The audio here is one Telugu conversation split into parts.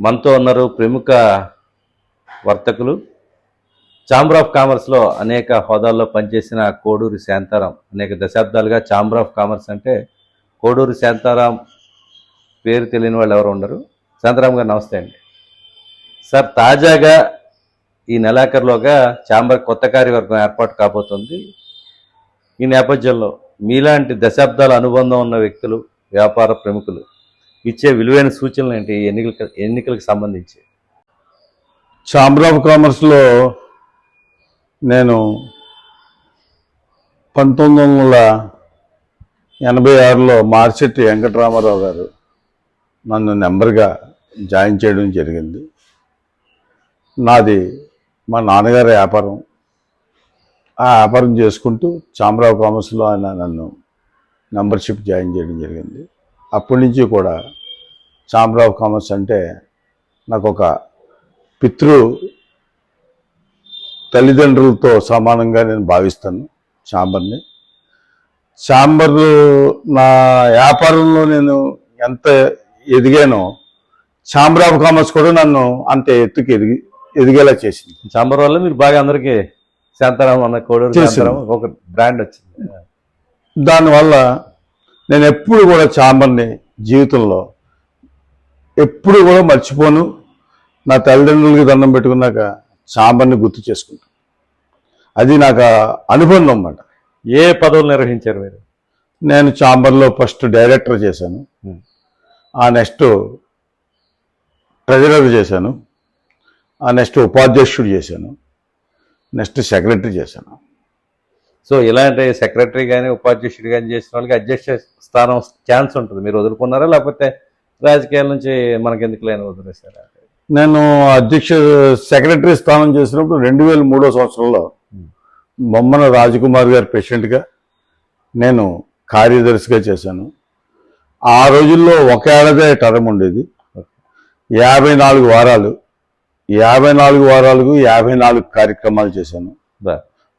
మనతో ఉన్నారు ప్రముఖ వర్తకులు. ఛాంబర్ ఆఫ్ కామర్స్లో అనేక హోదాల్లో పనిచేసిన కోడూరి శాంతారాం. అనేక దశాబ్దాలుగా ఛాంబర్ ఆఫ్ కామర్స్ అంటే కోడూరి శాంతారాం పేరు తెలియని వాళ్ళు ఎవరు ఉండరు. శాంతారాం గారు నమస్తే అండి. సార్ తాజాగా ఈ నెలాఖరులోగా ఛాంబర్ కొత్త కార్యవర్గం ఏర్పాటు కాబోతుంది. ఈ నేపథ్యంలో మీలాంటి దశాబ్దాల అనుబంధం ఉన్న వ్యక్తులు వ్యాపార ప్రముఖులు ఇచ్చే విలువైన సూచనలు ఏంటి? ఎన్నికల ఎన్నికలకు సంబంధించి. ఛాంబర్ ఆఫ్ కామర్స్లో నేను పంతొమ్మిది వందల ఎనభై ఆరులో మార్చెట్టి వెంకటరామారావు గారు నన్ను నెంబర్గా జాయిన్ చేయడం జరిగింది. నాది మా నాన్నగారి వ్యాపారం. ఆ వ్యాపారం చేసుకుంటూ చామరావు కామర్స్లో ఆయన నన్ను మెంబర్షిప్ జాయిన్ చేయడం జరిగింది. అప్పటి నుంచి కూడా ఛాంబర్ ఆఫ్ కామర్స్ అంటే నాకు ఒక పితృ తల్లిదండ్రులతో సమానంగా నేను భావిస్తాను ఛాంబర్ని. ఛాంబర్ నా వ్యాపారంలో నేను ఎంత ఎదిగానో ఛాంబర్ ఆఫ్ కామర్స్ కూడా నన్ను అంత ఎత్తుకి ఎదిగి ఎదిగేలా చేసింది. ఛాంబర్ వల్ల మీరు బాగా అందరికీ శాంతారాం అన్న కోడూరు ఒక బ్రాండ్ వచ్చింది. దానివల్ల నేను ఎప్పుడు కూడా ఛాంబర్ని జీవితంలో ఎప్పుడు కూడా మర్చిపోను. నా తల్లిదండ్రులకి దండం పెట్టుకున్నాక ఛాంబర్ని గుర్తు చేసుకుంటాను అది నాకు అనుబంధం అన్నమాట. ఏ పదవులు నిర్వహించారు మీరు? నేను ఛాంబర్లో ఫస్ట్ డైరెక్టర్ చేశాను. ఆ నెక్స్ట్ ట్రెజరర్ చేశాను. ఆ నెక్స్ట్ ఉపాధ్యక్షుడు చేశాను. నెక్స్ట్ సెక్రటరీ చేశాను. సో ఇలాంటి సెక్రటరీ కానీ ఉపాధ్యక్షుడు కానీ చేసిన వాళ్ళకి అధ్యక్ష స్థానం ఛాన్స్ ఉంటుంది. మీరు వదులుకున్నారా? లేకపోతే రాజకీయాల నుంచి మనకి ఎందుకు లేని వదిలేశారా నేను అధ్యక్ష సెక్రటరీ స్థానం చేసినప్పుడు రెండు వేల మూడో సంవత్సరంలో. బొమ్మన రాజకుమార్ గారు ప్రెసిడెంట్గా నేను కార్యదర్శిగా చేశాను ఆ రోజుల్లో ఒక ఏడాదే టర్మ్ ఉండేది యాభై నాలుగు వారాలు యాభై నాలుగు వారాలకు యాభై నాలుగు కార్యక్రమాలు చేశాను.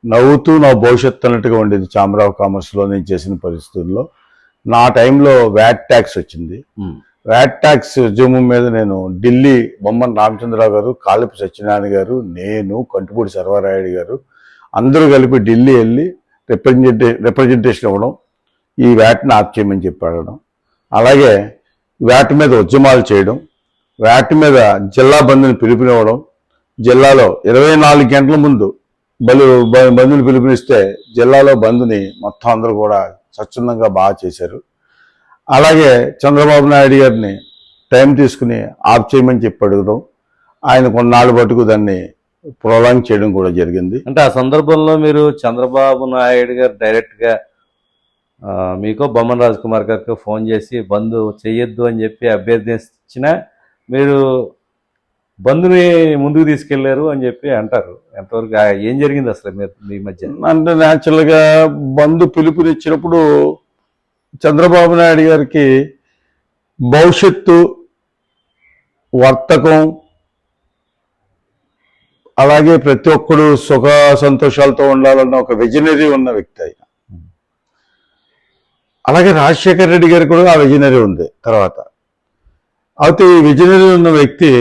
నవ్వుతూ నా భవిష్యత్తు అన్నట్టుగా ఉండేది చామరావు కామర్స్లో నేను చేసిన పరిస్థితుల్లో నా టైంలో వ్యాట్ ట్యాక్స్ వచ్చింది. వ్యాట్ ట్యాక్స్ ఉద్యమం మీద నేను ఢిల్లీ బొమ్మన్ రామచంద్రరావు గారు కాళపు సత్యనారాయణ గారు నేను కంటుపూడి సర్వారాయుడు గారు అందరూ కలిపి ఢిల్లీ వెళ్ళి రిప్రజెంటే రిప్రజెంటేషన్ ఇవ్వడం ఈ వ్యాట్ని ఆప్ చేయమని చెప్పి అడగడం అలాగే వ్యాట్ మీద ఉద్యమాలు చేయడం వ్యాట్ మీద జిల్లా బంధుని పిలుపునివ్వడం జిల్లాలో ఇరవై నాలుగు గంటల ముందు బలు బ- బంధుని పిలుపునిస్తే జిల్లాలో బంధుని మొత్తం అందరూ కూడా స్వచ్ఛందంగా బాగా చేశారు. అలాగే చంద్రబాబు నాయుడు గారిని టైం తీసుకుని ఆఫ్ చేయమని చెప్పి అడగడం ఆయన కొన్నాళ్ళు పట్టుకు దాన్ని ప్రొలాంగ్ చేయడం కూడా జరిగింది. అంటే ఆ సందర్భంలో మీరు చంద్రబాబు నాయుడు గారు డైరెక్ట్గా మీకో బొమ్మన రాజకుమార్ గారికి ఫోన్ చేసి బంద్ చెయ్యొద్దు అని చెప్పి అభ్యర్థించిన మీరు బంధుని ముందుకు తీసుకెళ్ళారు అని చెప్పి అంటారు. ఎంతవరకు ఏం జరిగింది అసలు మీరు మీ మధ్య? అంటే న్యాచురల్గా బంధు పిలుపునిచ్చినప్పుడు చంద్రబాబు నాయుడు గారికి భవిష్యత్తు వర్తకం అలాగే ప్రతి ఒక్కడు సుఖ సంతోషాలతో ఉండాలన్న ఒక విజనరీ ఉన్న వ్యక్తి ఆయన. అలాగే రాజశేఖర రెడ్డి గారికి కూడా ఆ విజనరీ ఉంది తర్వాత. అయితే ఈ విజనరీ ఉన్న వ్యక్తి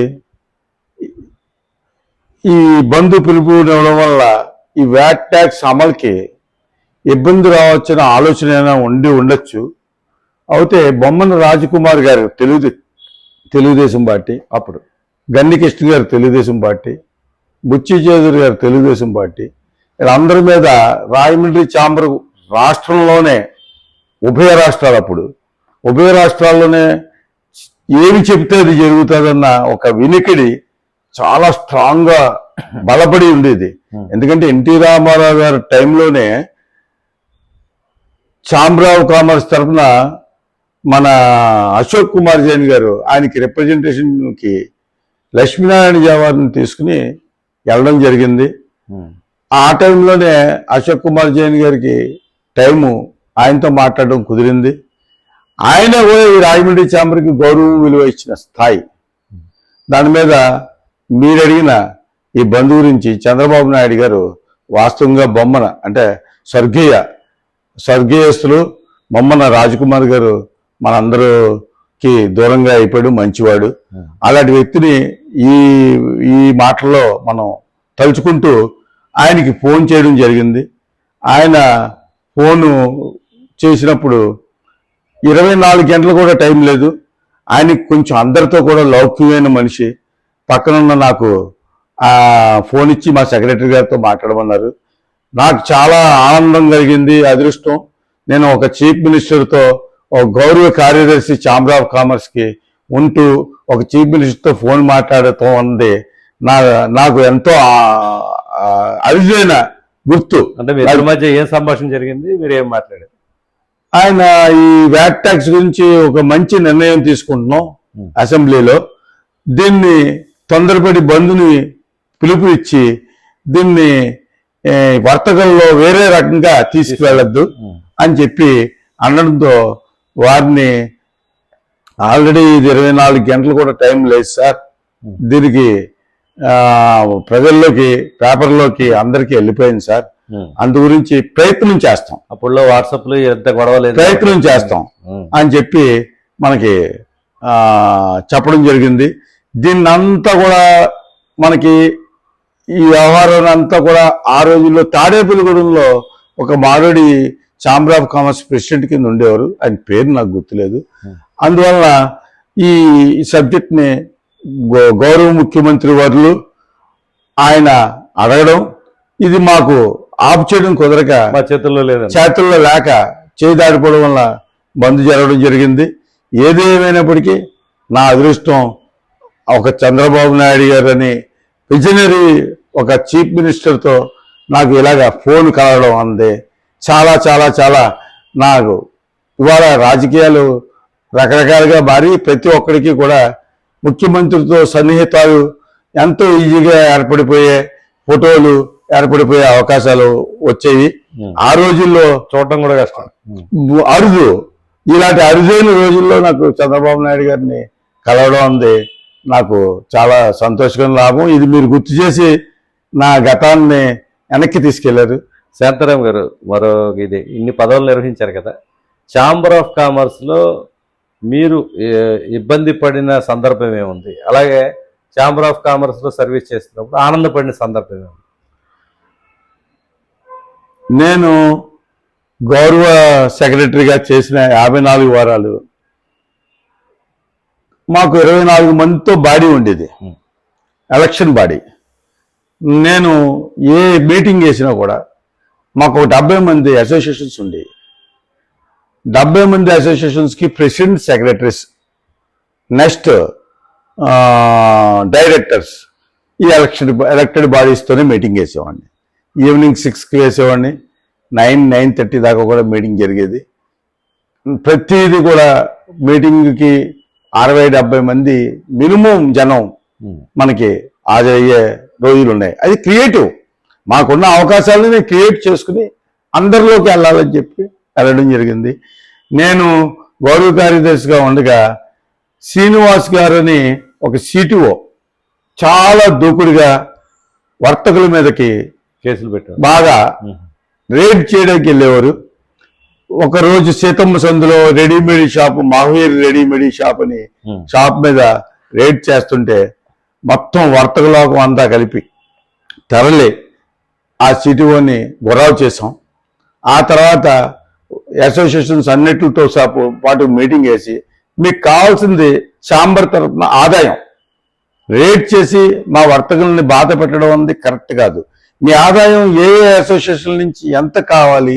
ఈ బంధు పిలుపు ఇవ్వడం వల్ల ఈ వ్యాట్ ట్యాక్స్ అమలుకి ఇబ్బంది రావచ్చనే ఆలోచన అయినా ఉండి ఉండొచ్చు. అయితే బొమ్మన రాజకుమార్ గారు తెలుగు తెలుగుదేశం పార్టీ అప్పుడు. గన్ని కృష్ణ గారు తెలుగుదేశం పార్టీ. బుచ్చి చౌదరి గారు తెలుగుదేశం పార్టీ. వీళ్ళందరి మీద రాజమండ్రి చాంబర్ రాష్ట్రంలోనే ఉభయ రాష్ట్రాలు అప్పుడు. ఉభయ రాష్ట్రాల్లోనే ఏమి చెప్తే అది జరుగుతుందన్న ఒక వినికిడి చాలా స్ట్రాంగ్గా బలపడి ఉండేది. ఎందుకంటే ఎన్టీ రామారావు గారి టైంలోనే చాంబ్రావు కామర్స్ తరఫున మన అశోక్ కుమార్ జైన్ గారు ఆయనకి రిప్రజెంటేషన్కి లక్ష్మీనారాయణ జవారిని తీసుకుని వెళ్ళడం జరిగింది. ఆ టైంలోనే అశోక్ కుమార్ జైన్ గారికి టైము ఆయనతో మాట్లాడడం కుదిరింది. ఆయన కూడా ఈ రాజమండ్రి ఛాంబర్కి గౌరవం విలువ ఇచ్చిన స్థాయి. దాని మీద మీరు అడిగిన ఈ బంధు గురించి చంద్రబాబు నాయుడు గారు వాస్తవంగా బొమ్మన అంటే స్వర్గీయ స్వర్గీయస్తులు బొమ్మన రాజకుమార్ గారు మనందరికి దూరంగా అయిపోయాడు మంచివాడు. అలాంటి వ్యక్తిని ఈ ఈ మాటల్లో మనం తలుచుకుంటూ ఆయనకి ఫోన్ చేయడం జరిగింది. ఆయన ఫోను చేసినప్పుడు ఇరవై నాలుగు గంటలు కూడా టైం లేదు. ఆయనకి కొంచెం అందరితో కూడా లౌక్యమైన మనిషి. పక్కనున్న నాకు ఆ ఫోన్ ఇచ్చి మా సెక్రటరీ గారితో మాట్లాడమన్నారు. నాకు చాలా ఆనందం కలిగింది అదృష్టం. నేను ఒక చీఫ్ మినిస్టర్తో ఒక గౌరవ కార్యదర్శి ఛాంబర్ ఆఫ్ కామర్స్కి ఉంటూ ఒక చీఫ్ మినిస్టర్తో ఫోన్ మాట్లాడుతూ ఉంది నా నాకు ఎంతో అరుదైన గుర్తు. అంటే మీ మధ్య ఏం సంభాషణ జరిగింది? మీరు ఏం మాట్లాడారు? ఆయన ఈ వ్యాట్ ట్యాక్స్ గురించి ఒక మంచి నిర్ణయం తీసుకుంటున్నాం. అసెంబ్లీలో. దీన్ని తొందరపడి బంధుని పిలుపు ఇచ్చి దీన్ని వర్తకంలో వేరే రకంగా తీసుకువెళ్ళద్దు అని చెప్పి అనడంతో వారిని ఆల్రెడీ ఇది ఇరవై నాలుగు గంటలు కూడా టైం లేదు సార్. దీనికి ప్రజల్లోకి పేపర్లోకి అందరికీ వెళ్ళిపోయింది సార్. అందు గురించి ప్రయత్నం చేస్తాం. అప్పుడులో వాట్సాప్లో ఎంత గొడవ లేదు. ప్రయత్నం చేస్తాం. అని చెప్పి మనకి చెప్పడం జరిగింది. దీన్ని అంతా కూడా మనకి ఈ వ్యవహారం అంతా కూడా ఆ రోజుల్లో తాడేపల్లిగూడెంలో ఒక మారోడి ఛాంబర్ ఆఫ్ కామర్స్ ప్రెసిడెంట్ కింద ఉండేవారు. ఆయన పేరు నాకు గుర్తులేదు. అందువల్ల ఈ సబ్జెక్ట్ని గౌ- గౌరవ ముఖ్యమంత్రి వర్లు ఆయన అడగడం ఇది మాకు ఆపు చేయడం కుదరక మా చేతుల్లో లేదండి. చేతుల్లో లేక చేయి దాడిపోవడం వల్ల బంద్ జరగడం జరిగింది. ఏది ఏమైనప్పటికీ నా అదృష్టం ఒక చంద్రబాబు నాయుడు గారని విజనరీ ఒక చీఫ్ మినిస్టర్తో నాకు ఇలాగ ఫోన్ కలవడం అంది చాలా చాలా చాలా నాకు ఇవాళ రాజకీయాలు రకరకాలుగా మారి ప్రతి ఒక్కరికి కూడా ముఖ్యమంత్రితో సన్నిహితాలు ఎంతో ఈజీగా ఏర్పడిపోయే ఫోటోలు ఏర్పడిపోయే అవకాశాలు వచ్చేవి. ఆ రోజుల్లో చూడటం కూడా కష్టం. అరుదు. ఇలాంటి అరుదైన రోజుల్లో నాకు చంద్రబాబు నాయుడు గారిని కలవడం అంది నాకు చాలా సంతోషకరం లాభం. ఇది మీరు గుర్తు చేసి నా గతాన్ని వెనక్కి తీసుకెళ్ళారు. శాంతారాం గారు మరో ఇది ఇన్ని పదవులు నిర్వహించారు కదా. ఛాంబర్ ఆఫ్ కామర్స్లో మీరు ఇబ్బంది పడిన సందర్భం ఏముంది? అలాగే ఛాంబర్ ఆఫ్ కామర్స్లో సర్వీస్ చేస్తున్నప్పుడు ఆనందపడిన సందర్భం ఏముంది? నేను గౌరవ సెక్రటరీగా చేసిన యాభై నాలుగు వారాలు మాకు ఇరవై నాలుగు మందితో బాడీ ఉండేది. Election body. నేను ఏ మీటింగ్ చేసినా కూడా మాకు ఒక డెబ్బై మంది అసోసియేషన్స్ ఉండేవి డెబ్బై మంది అసోసియేషన్స్కి ప్రెసిడెంట్ సెక్రటరీస్ నెక్స్ట్ డైరెక్టర్స్ ఈ ఎలక్షన్ ఎలక్టెడ్ బాడీస్తోనే మీటింగ్ వేసేవాడిని ఈవినింగ్ సిక్స్కి వేసేవాడిని నైన్ నైన్ థర్టీ దాకా కూడా మీటింగ్ జరిగేది. ప్రతిదీ కూడా మీటింగ్కి అరవై డెబ్బై మంది మినిమం జనం. మనకి హాజరయ్యే రోజులు ఉన్నాయి అది క్రియేటివ్. మాకున్న అవకాశాలని క్రియేట్ చేసుకుని అందరిలోకి వెళ్ళాలని చెప్పి వెళ్ళడం జరిగింది. నేను గౌరవ కార్యదర్శిగా ఉండగా శ్రీనివాస్ గారని ఒక సిటిఓ చాలా దూకుడుగా వర్తకుల మీదకి కేసులు పెట్టారు. బాగా. రేడ్ చేయడానికి వెళ్ళేవారు. ఒకరోజు సీతమ్మ సందులో readymade shop Mahaveer readymade shop అని. షాప్ మీద రేడ్ చేస్తుంటే మొత్తం వర్తకలోకం అంతా కలిపి తరలి ఆ సిటీఓని గొడవ చేసాం ఆ తర్వాత అసోసియేషన్స్ అన్నిటితో సాపు పాటు మీటింగ్ వేసి మీకు కావాల్సింది ఛాంబర్ తరఫున ఆదాయం. రేట్ చేసి మా వర్తకుల్ని బాధ పెట్టడం అనేది కరెక్ట్ కాదు. మీ ఆదాయం ఏ ఏ అసోసియేషన్ నుంచి ఎంత కావాలి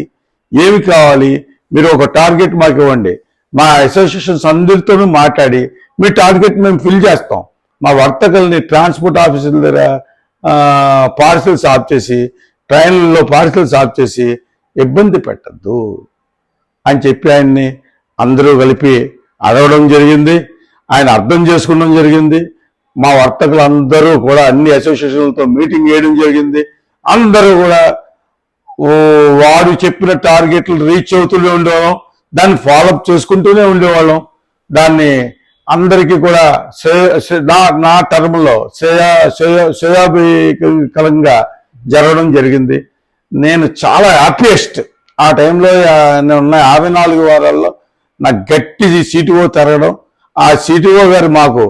ఏమి కావాలి మీరు ఒక టార్గెట్ మాకు ఇవ్వండి. మా అసోసియేషన్స్ అందరితోనూ మాట్లాడి మీ టార్గెట్ మేము ఫిల్ చేస్తాం. మా వర్తకుల్ని ట్రాన్స్పోర్ట్ ఆఫీసుల దగ్గర పార్సిల్స్ ఆఫ్ చేసి ట్రైన్లలో పార్సిల్స్ ఆఫ్ చేసి ఇబ్బంది పెట్టద్దు అని చెప్పి ఆయన్ని అందరూ కలిపి అడగడం జరిగింది. ఆయన అర్థం చేసుకోవడం జరిగింది. మా వర్తకులు అందరూ కూడా అన్ని అసోసియేషన్లతో మీటింగ్ చేయడం జరిగింది. అందరూ కూడా ఓ వాడు చెప్పిన టార్గెట్లు రీచ్ అవుతూనే ఉండేవాళ్ళం. దాన్ని ఫాలోఅప్ చేసుకుంటూనే ఉండేవాళ్ళం. దాన్ని అందరికీ కూడా నా నా టర్మ్లో శ్రేయా శ్రేయ శ్రేయాభికరంగా జరగడం జరిగింది. నేను చాలా హ్యాపీయెస్ట్ ఆ టైంలో ఉన్న యాభై నాలుగు వారాల్లో నాకు గట్టి సీటుఓ తిరగడం ఆ సిటిఓ గారు మాకు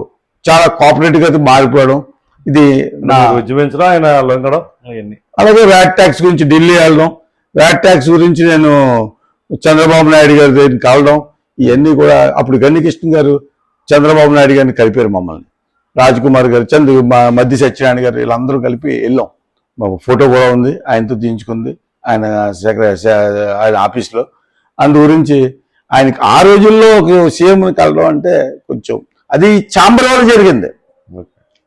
చాలా కోఆపరేటివ్గా అయితే మారిపోవడం ఇది నా ఉద్యమించడం ఆయన లొంగడం అలాగే వ్యాట్ ట్యాక్స్ గురించి ఢిల్లీ వెళ్ళడం వ్యాట్ ట్యాక్స్ గురించి నేను చంద్రబాబు నాయుడు గారి దగ్గరికి కలవడం ఇవన్నీ కూడా అప్పుడు గన్నికృష్ణ గారు చంద్రబాబు నాయుడు గారిని కలిపారు మమ్మల్ని. రాజ్ కుమార్ గారు చంద్ర మధ్య సత్యనారాయణ గారు వీళ్ళందరూ కలిపి వెళ్ళాం. మాకు ఫోటో కూడా ఉంది ఆయనతో తీయించుకుంది ఆయన సెక్రటరీ ఆయన ఆఫీస్లో. అందు గురించి ఆయనకి ఆ రోజుల్లో ఒక సీఎంని కలవడం అంటే కొంచెం అది చాంబర్ వల్ల జరిగింది.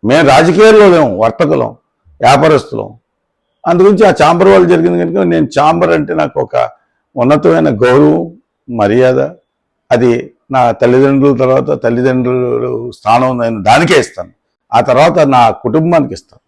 మేము రాజకీయాల్లో లేము వర్తకులం వ్యాపారస్తులం. అందుగురించి ఆ ఛాంబర్ వాళ్ళు జరిగింది కనుక నేను చాంబర్ అంటే నాకు ఒక ఉన్నతమైన గౌరవం మర్యాద అది నా తల్లిదండ్రుల తర్వాత తల్లిదండ్రులు స్థానం నేను దానికే ఇస్తాను. ఆ తర్వాత నా కుటుంబానికి ఇస్తాను.